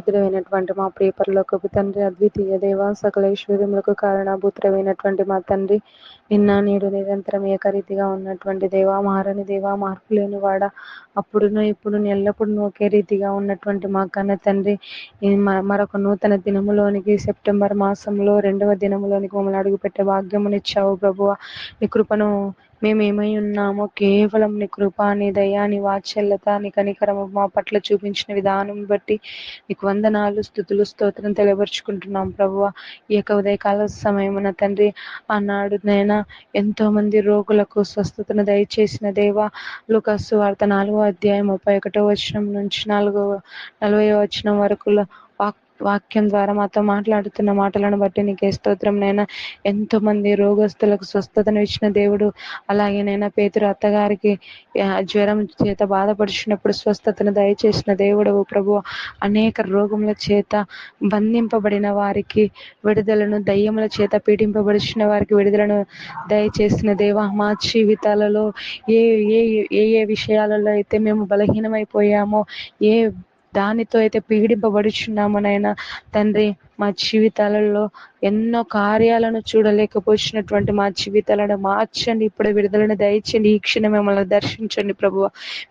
పరిశుద్ధుడైనటువంటి మా ప్రియపరలోకపు తండ్రి అద్వితీయ దేవ సకల ఐశ్వర్యములకు కారణభూతుడమైనటువంటి మా తండ్రి నిన్న నేడు నిరంతరం ఏకరీతిగా ఉన్నటువంటి దేవ మారని దేవ మార్పు లేని వాడ అప్పుడును ఇప్పుడు ఎల్లప్పుడూ ఒకే రీతిగా ఉన్నటువంటి మా కన్న తండ్రి మరొక నూతన దినములోనికి సెప్టెంబర్ మాసంలో రెండవ దినములోనికి మమ్మల్ని అడుగుపెట్టే భాగ్యమునిచ్చావు ప్రభువ. నీ కృపను మేము ఏమై ఉన్నామో కేవలం నీ కృప నీ దయా నీ వాత్సల్యత నీ కనికరము మా పట్ల చూపించిన విధానం బట్టి నీకు వందనాలు స్థుతులు స్తోత్రం తెలియపరుచుకుంటున్నాం ప్రభువ. ఈ యొక్క ఉదయకాల సమయమున తండ్రి ఆనాడు నైనా ఎంతో మంది రోగులకు స్వస్థతను దయచేసిన దేవ లుకస్సు వార్త నాలుగో అధ్యాయం ముప్పై ఒకటో వచనం నుంచి నాలుగో నలభై వచనం వరకు వాక్ వాక్యం ద్వారా మాతో మాట్లాడుతున్న మాటలను బట్టి నీకే స్తోత్రం నైనా. ఎంతో మంది రోగస్తులకు స్వస్థతను ఇచ్చిన దేవుడు. అలాగే నైనా పేతురు అత్తగారికి జ్వరం చేత బాధపడుచున్నప్పుడు స్వస్థతను దయచేసిన దేవుడు ప్రభు. అనేక రోగముల చేత బంధింపబడిన వారికి విడుదలను దయ్యముల చేత పీడింపబడిచిన వారికి విడుదలను దయచేసిన దేవ మా జీవితాలలో ఏ ఏ ఏ ఏ విషయాలలో అయితే మేము బలహీనమైపోయామో ఏ దానితో అయితే పీడింపబడుచున్నాము నాయన తండ్రి మా జీవితాలలో ఎన్నో కార్యాలను చూడలేకపోయినటువంటి మా జీవితాలను మార్చండి ఇప్పుడు విడుదలను దయచండి ఈ క్షణం మిమ్మల్ని దర్శించండి ప్రభువ.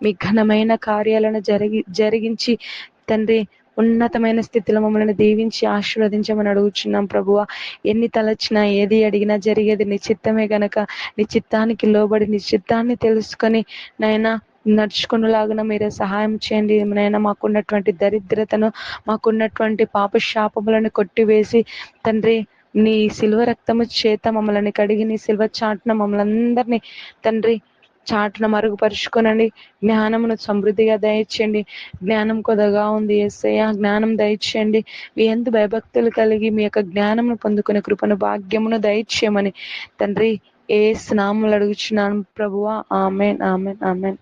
మీ ఘనమైన కార్యాలను జరిగి జరిగించి తండ్రి ఉన్నతమైన స్థితిలో మమ్మల్ని దీవించి ఆశీర్వదించమని అడుగుచున్నాం ప్రభువ. ఎన్ని తలచినా ఏది అడిగినా జరిగేది నిశ్చిత్తమే గనక నిశ్చిత్తానికి లోబడి నిశ్చిత్తాన్ని తెలుసుకొని నాయనా నడుచుకునేలాగా మీరే సహాయం చేయండి. నైనా మాకున్నటువంటి దరిద్రతను మాకున్నటువంటి పాప శాపములను కొట్టివేసి తండ్రి నీ సిల్వ రక్తము చేత మమ్మల్ని కడిగి నీ సిల్వ చాటున మమ్మల్ని అందరినీ తండ్రి చాటున మరుగుపరుచుకోనండి. జ్ఞానమును సమృద్ధిగా దయచేయండి. జ్ఞానం కొదగా ఉంది ఎస్ఐ జ్ఞానం దయచేయండి. మీ ఎందు భయభక్తులు కలిగి మీ యొక్క జ్ఞానమును పొందుకునే కృపను భాగ్యమును దయచేయమని తండ్రి ఏ స్నాములు అడుగుచున్నాను ప్రభువా. Amen amen amen.